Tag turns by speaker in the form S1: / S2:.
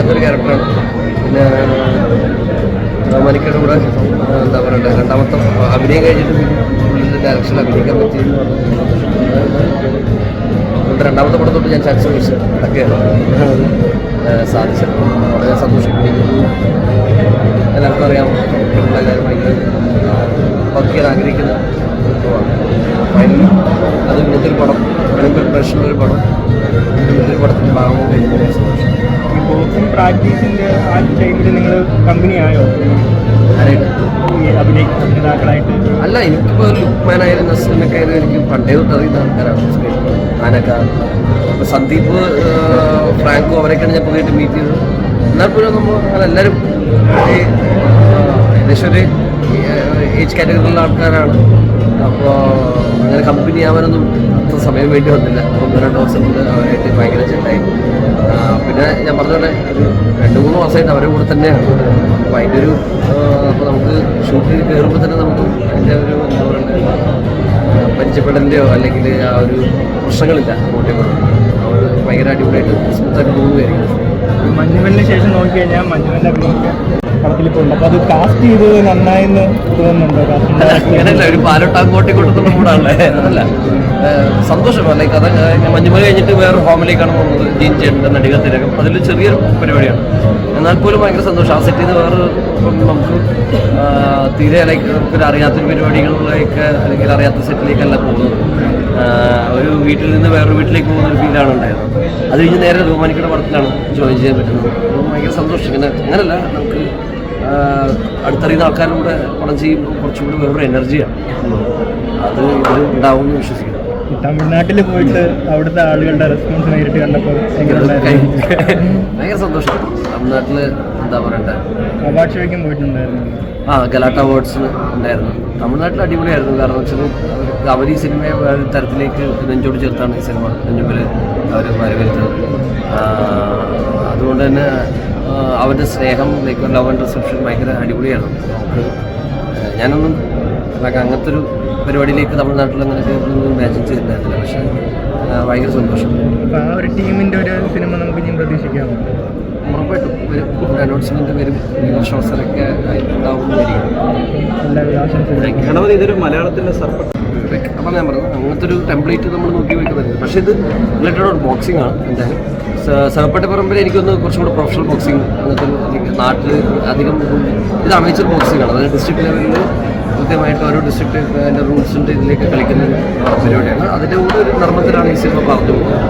S1: ചെയ്യാത്തൊരു ക്യാരക്ടറാണ് പിന്നെ മണിക്കൂടെ കൂടെ എന്താ പറയുക രണ്ടാമത്തെ അഭിനയം കഴിഞ്ഞിട്ട് പുള്ളിയുടെ ഡയറക്ഷൻ അഭിനയിക്കാൻ പറ്റി അതുകൊണ്ട് രണ്ടാമത്തെ പടത്തോട്ട് ഞാൻ ചർച്ച ചോദിച്ചു. അതൊക്കെയാണ്. സാധിച്ചത്. വളരെ സന്തോഷിക്കുന്നു. എല്ലാവർക്കും അറിയാം. എല്ലാവരും ഭയങ്കര പക്കിയാൻ ആഗ്രഹിക്കുന്ന ഫൈനലി അത് ഇങ്ങനത്തെ ഒരു പടം. അല്ലെങ്കിൽ പ്രശ്നമുള്ള പടം. ഇങ്ങനത്തെ ഒരു
S2: പടത്തിന്റെ കഴിഞ്ഞു പ്രാക്ടീസിന്റെ ആ ടൈമിൽ നിങ്ങൾ കമ്പനി ആയോ? അഭിനേതാക്കളായിട്ട്?
S1: അല്ല എനിക്കിപ്പോൾ ഒരു ലുക്മാൻ ആയാലും നസ്ലിനൊക്കെ ആയാലും എനിക്ക് പണ്ടേ തൊട്ട് അറിയുന്ന ആൾക്കാരാണ്. ആനക്കാർ അപ്പോൾ സന്ദീപ് ഫ്രാങ്കോ അവരൊക്കെയാണ് ഞാൻ പുതിയതായിട്ട് മീറ്റ് ചെയ്തത്. എന്നാൽ പോലും നമ്മൾ അങ്ങനെ എല്ലാവരും ഏകദേശം ഒരു ഏജ് കാറ്റഗറിയിലുള്ള ആൾക്കാരാണ്. അപ്പോൾ അങ്ങനെ കമ്പനി ആവാനൊന്നും അത്ര സമയം വേണ്ടി വന്നില്ല. ഒന്ന് രണ്ട് ദിവസം കൊണ്ട് അവരായിട്ട് ഭയങ്കര ചെണ്ടായി ആ, പിന്നെ ഞാൻ പറഞ്ഞോട്ടെ ഒരു രണ്ട് മൂന്ന് മാസമായിട്ട് അവരുടെ കൂടെ തന്നെയാണ്. അപ്പോൾ അതിന്റെ ഒരു അപ്പോൾ നമുക്ക് ഷൂട്ടിൽ കയറുമ്പോൾ തന്നെ നമുക്ക് അതിന്റെ ഒരു എന്താ പറയുക പരിചയപ്പെടലിന്റെയോ അല്ലെങ്കിൽ ആ ഒരു പ്രശ്നങ്ങളില്ല അങ്ങോട്ടേ അവർ ഭയങ്കര അടിപൊളിയായിട്ട് സ്മൂത്തായിട്ട്
S2: പോകുകയായിരിക്കും മഞ്ഞുമലിന് ശേഷം നോക്കി കഴിഞ്ഞാൽ മഞ്ഞുമലിന്റെ അഭിനയിക്കാൻ പടത്തിൽ ഇപ്പോൾ ഉണ്ട് അപ്പോൾ അത് കാസ്റ്റ് ചെയ്തത് നന്നായെന്ന് തോന്നുന്നുണ്ടോ?
S1: അങ്ങനെയല്ല ഒരു പാലോട്ട് അങ്ങോട്ടേ കൊണ്ടുള്ള കൂടാണല്ലേ അതല്ല. ഏഹ് സന്തോഷമാണ് ലൈക്ക് അത് മഞ്ഞുമല കഴിഞ്ഞിട്ട് വേറൊരു ഹോമിലേക്കാണ് പോകുന്നത്. ജീൻ നടിക തിരകം അതിൽ ചെറിയൊരു പരിപാടിയാണ്. എന്നാൽ പോലും ഭയങ്കര സന്തോഷം. ആ സെറ്റിൽ നിന്ന് വേറെ നമുക്ക് തീരെ ലൈക്ക് നമുക്കൊരു അറിയാത്തൊരു പരിപാടികളിലേക്ക് അല്ലെങ്കിൽ അറിയാത്ത സെറ്റിലേക്കല്ല പോകുന്നത്. ഒരു വീട്ടിൽ നിന്ന് വേറൊരു വീട്ടിലേക്ക് പോകുന്ന ഒരു ഫീലാണ് ഉണ്ടായിരുന്നത് അത് കഴിഞ്ഞ് നേരെ റൂമാനിക്കയുടെ പടത്തിലാണ് ജോയിൻ ചെയ്യാൻ പറ്റുന്നത്. ഭയങ്കര സന്തോഷം പിന്നെ അങ്ങനല്ല നമുക്ക് അടുത്തറിയുന്ന ആൾക്കാരുടെ പണം ചെയ്യുമ്പോൾ കുറച്ചും കൂടി വേറൊരു എനർജിയാണ് അത് ഇതിൽ ഉണ്ടാവും എന്ന് വിശ്വസിക്കുന്നു.
S2: തമിഴ്നാട്ടിൽ പോയിട്ട് അവിടുത്തെ ആളുകളുടെ റെസ്പോൺസ് നേരിട്ട് കണ്ടപ്പോൾ
S1: ഭയങ്കര സന്തോഷം. തമിഴ്നാട്ടിൽ എന്താ പറയണ്ടേ?
S2: അവാർഡ് ഷോയ്ക്കും പോയിട്ടുണ്ടായിരുന്നു.
S1: ആ ഗലാട്ട അവാർഡ്സിന് ഉണ്ടായിരുന്നു. തമിഴ്നാട്ടിൽ അടിപൊളിയായിരുന്നു. കാരണം വെച്ചാൽ അവർ ഈ സിനിമയെ വേറെ തരത്തിലേക്ക് നെഞ്ചോട് ചേർത്താണ് ഈ സിനിമ. നെഞ്ചുമ്പിൽ അവർ വരവേറ്റത്. അതുകൊണ്ട് തന്നെ അവരുടെ സ്നേഹം ലൈക്ക് ലവ് ആൻഡ് റിസപ്ഷൻ ഭയങ്കര അടിപൊളിയായിരുന്നു. ഞാനൊന്നും like അങ്ങനത്തെ ഒരു പരിപാടിയിലേക്ക് തമിഴ്നാട്ടിൽ അങ്ങനെ കയറുന്നൊന്നും ഇമാജിൻ ചെയ്തിട്ടുണ്ടായിരുന്നില്ല. പക്ഷേ ഭയങ്കര സന്തോഷം.
S2: അപ്പോൾ ആ ഒരു ടീമിന്റെ ഒരു സിനിമ നമുക്ക് ഇനിയും പ്രതീക്ഷിക്കാമോ?
S1: ഉറപ്പായിട്ടും. വരും. ഒരു അനൗൺസ്മെന്റ് വരും
S2: ഷോസറൊക്കെ ആശംസിക്കുന്നു.
S3: ഗണപതി ഇതൊരു മലയാളത്തിന്റെ സർപ്പ
S1: അപ്പം ഞാൻ പറഞ്ഞു അങ്ങനത്തെ ഒരു ടെംപ്ലേറ്റ് നമ്മൾ നോക്കി വെക്കുന്നത് പക്ഷേ ഇത് റിലേറ്റഡ് ഓൺ ബോക്സിംഗ് ആണ് എന്തായാലും. സഹപ്പെട്ട പറമ്പിൽ എനിക്കൊന്ന് കുറച്ചും കൂടെ പ്രൊഫഷണൽ ബോക്സിംഗ് അങ്ങനത്തെ ഒരു നാട്ടിൽ അധികം ഇത് അമേച്ചർ ബോക്സിംഗ് ആണ്. അതായത് ഡിസ്ട്രിക്ട് ലെവലിൽ കൃത്യമായിട്ട് ഓരോ ഡിസ്ട്രിക്ട് അതിന്റെ റൂൾസിന്റെ ഇതിലേക്ക് കളിക്കുന്ന പരിപാടിയാണ്. അതിന്റെ കൂടെ ഒരു നർമ്മത്തിലാണ് ഈ സിനിമ പറഞ്ഞു പോകുന്നത്.